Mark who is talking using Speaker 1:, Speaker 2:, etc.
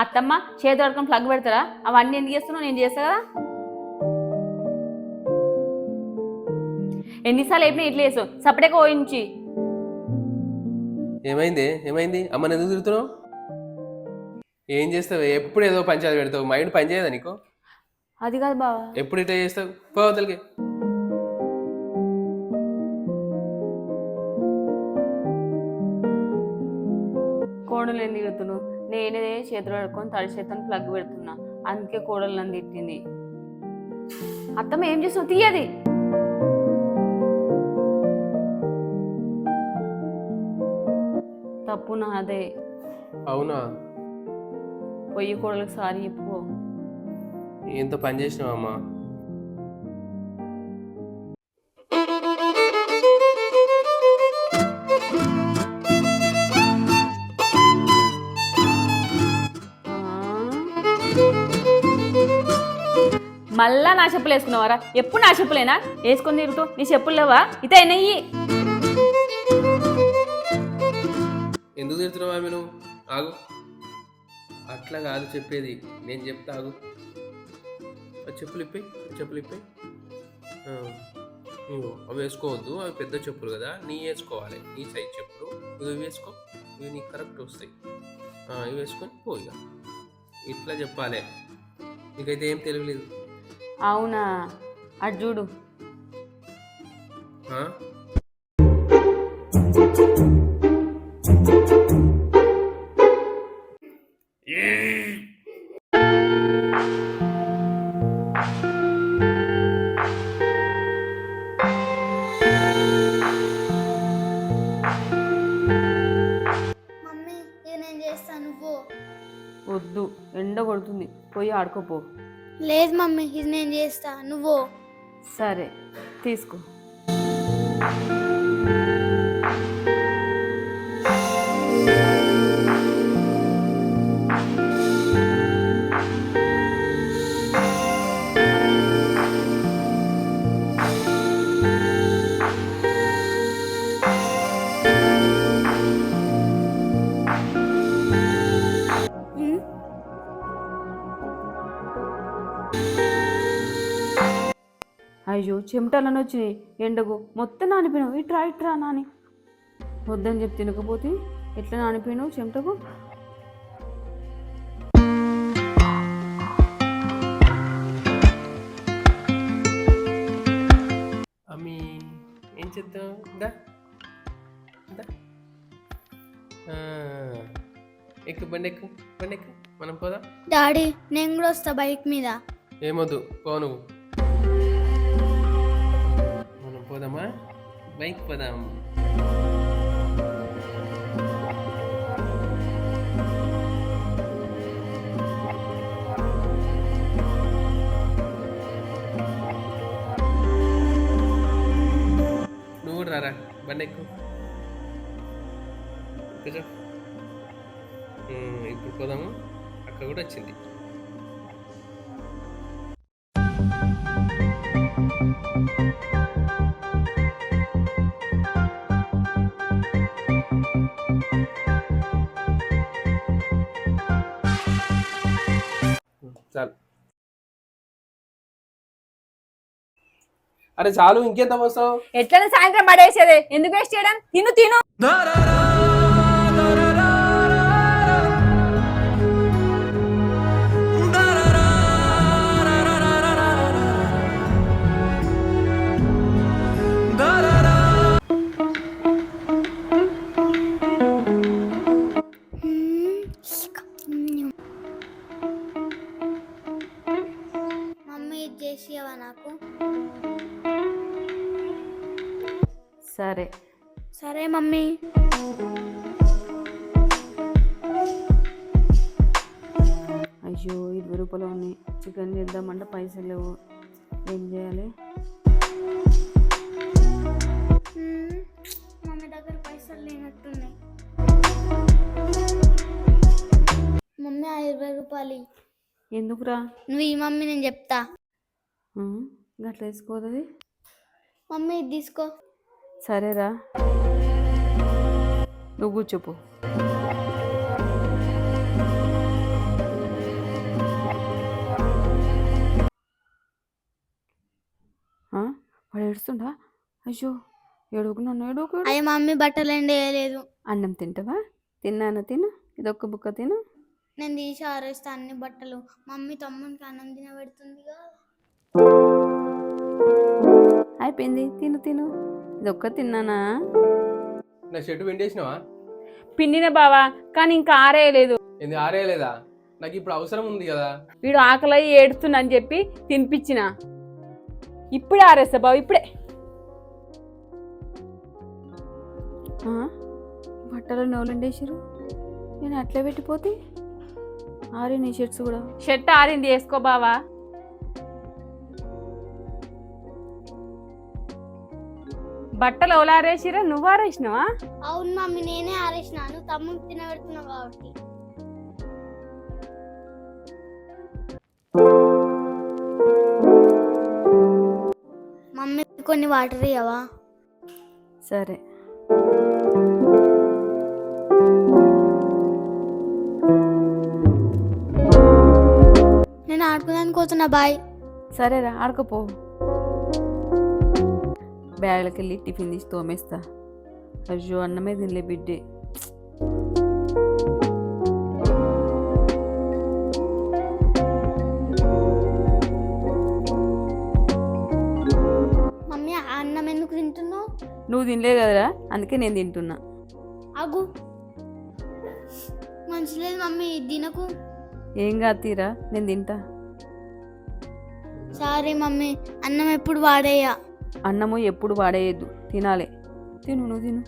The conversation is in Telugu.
Speaker 1: అత్తమ్మ చేతి వరకు ప్లగ్ పెడతారా? అవన్నీ ఎందుకు చేస్తున్నావు? నేను చేస్తా కదా. ఎన్నిసార్లు అయిపోయినా ఇట్లా చేసావు సపరేట్గా పోయించి
Speaker 2: ఏమైంది? ఏమైంది? అమ్మని ఎందుకు తిరుగుతున్నావు ఏం చేస్తావు? ఎప్పుడు ఏదో పంచాయతీ పెడతావు? మైండ్ పని చేయదా నీకు?
Speaker 1: అది కాదు బావా.
Speaker 2: ఎప్పుడు ఇట్లా చేస్తావు? పోవతలకి
Speaker 1: కోడలు ఎందుకు తిడుతున్నావు? నేనే చేతులు పడుకొని తడి చేతను ప్లగ్ పెడుతున్నా. అందుకే కోడలు నన్ను తిట్టింది. అత్తమ్మ ఏం చేస్తావు తీయది తప్పు నాదే.
Speaker 2: అవునా?
Speaker 1: పొయ్యి కోడలకు సారీ చెప్పు
Speaker 2: ఎంత పని చేసినావు
Speaker 1: మళ్ళా నా చెప్పులు వేసుకున్నావారా? ఎప్పుడు నా చెప్పులేనా? వేసుకొని తిరుగుతూ నీ చెప్పులు లేవా? ఇతే నెయ్యి.
Speaker 2: ఎందుకు తిరుగుతున్నావు ఆమె నువ్వు? ఆగు. అట్లా కాదు చెప్పేది. నేను చెప్తా ఆగు. ఆ చెప్పులు ఇప్పి చెప్పులు ఇప్పి. అవి వేసుకోవద్దు. అవి పెద్ద చెప్పులు కదా. నీ వేసుకోవాలి. నీ సైజ్ చెప్పులు. ఇవి వేసుకో. ఇవి నీకు కరెక్ట్ వస్తాయి. ఇవి వేసుకొని పోయిగా ఇట్లా చెప్పాలి. నీకైతే ఏం తెలియలేదు.
Speaker 1: అవునా? అటు చూడు. వద్దు ఎండ కొడుతుంది. పోయి ఆడుకోపో.
Speaker 3: లేదు మమ్మీ ఇది నేను చేస్తా. నువ్వు
Speaker 1: సరే తీసుకో. అయ్యో చెమటలను వచ్చినాయి. ఎండకు మొత్తం నానిపోయినావు. ఇట్రా ఇట్రా నాని. వద్దని చెప్పి తినకపోతే ఎట్లా నానిపోయినావు చెమటకు?
Speaker 2: అమ్మి ఏం చేద్దాం? దా ఎక్కు బండి ఎక్కు బండి ఎక్కు మనం పోదాం.
Speaker 3: డాడీ నేను కూడా వస్తా బైక్ మీద.
Speaker 2: ఏమొద్దు పో నువ్వు పోదామా బైక్ పోదాం నువ్వు కూడా రారా? బండి ఎక్కువ కూర్చో. ఇప్పుడు పోదాము. అక్క కూడా వచ్చింది. అరే చాలు ఇంకెంత వస్తావు?
Speaker 1: ఎట్లా సాయంత్రం పడేసేదే. ఎందుకు వేస్ట్ చేయడం? తిను తిను.
Speaker 3: చేసివా నాకు?
Speaker 1: సరే.
Speaker 3: సరే మమ్మీ.
Speaker 1: అయ్యో ఇరవై రూపాయలు ఉన్నాయి. చికెన్ చేద్దామంటే పైసలు లేవు. ఏం చేయాలి?
Speaker 3: మమ్మీ దగ్గర పైసలు లేనట్టున్నాయి. మమ్మీ ఆ ఇరవై రూపాయలు.
Speaker 1: ఎందుకురా?
Speaker 3: నువ్వు ఈ మమ్మీ నేను చెప్తా.
Speaker 1: అట్లా వేసుకోదది
Speaker 3: మమ్మీ ఇది తీసుకో.
Speaker 1: సరేరా. నువ్వు కూర్చోపు. వాడు ఏడుస్తుండా? అయ్యో ఏడుకున్నాను ఏడుకు
Speaker 3: అయ్యో మమ్మీ బట్టలు ఎండ వేయలేదు.
Speaker 1: అన్నం తింటావా? తిన్నాను తిను. ఇదొక్క బుక్క తిను.
Speaker 3: నేను తీసి ఆరేస్తా అన్ని బట్టలు. మమ్మీ తమ్మునికి అన్నం తినబెడుతుందిగా.
Speaker 1: అయిపోయింది తిను తిను. ఇదొక్క తిన్నానా?
Speaker 2: నా షర్టు వెండేసినావా
Speaker 1: పిండిన బావా కానీ ఇంకా ఆరేయలేదు.
Speaker 2: ఏంది ఆరేయలేదా? నాకు ఇప్పుడు అవసరం ఉంది కదా.
Speaker 1: వీడు ఆకలి ఏడుతుందని చెప్పి తినిపించిన. ఇప్పుడే ఆరేస్తా బావ ఇప్పుడే? బట్టలు నోలుండేసారు నేను అట్లే పెట్టిపోతే ఆరిన షర్ట్స్ కూడా. షర్ట్ ఆరింది వేసుకో బావా. బట్టలు ఎవరు ఆరేసిరా నువ్వు ఆరేసినావా?
Speaker 3: అవును మమ్మీ నేనే ఆరేసినాను. తమ్మునికి తినబెడుతున్నావు కాబట్టి. మమ్మీ కొన్ని వాటర్ ఇవ్వవా
Speaker 1: సరే.
Speaker 3: నేను ఆడుకోదానికి పోతున్నా బాయ్.
Speaker 1: సరేరా ఆడుకోపో బ్యాగ్లకి వెళ్ళి టిఫిన్ తీసి తోమేస్తా. అయ్యో అన్నమే తినలే బిడ్డే.
Speaker 3: మమ్మీ ఆ అన్నం ఎందుకు తింటున్నావు?
Speaker 1: నువ్వు తినలే కదరా అందుకే నేను తింటున్నా.
Speaker 3: ఆగు. మంచిలేదు మమ్మీ తినకు.
Speaker 1: ఏం కాదు తీరా నేను తింటా.
Speaker 3: సారీ మమ్మీ అన్నం ఎప్పుడు వాడేయ
Speaker 1: అన్నము ఎప్పుడు వాడేయద్దు. తినాలి. తిను నువ్వు తిను.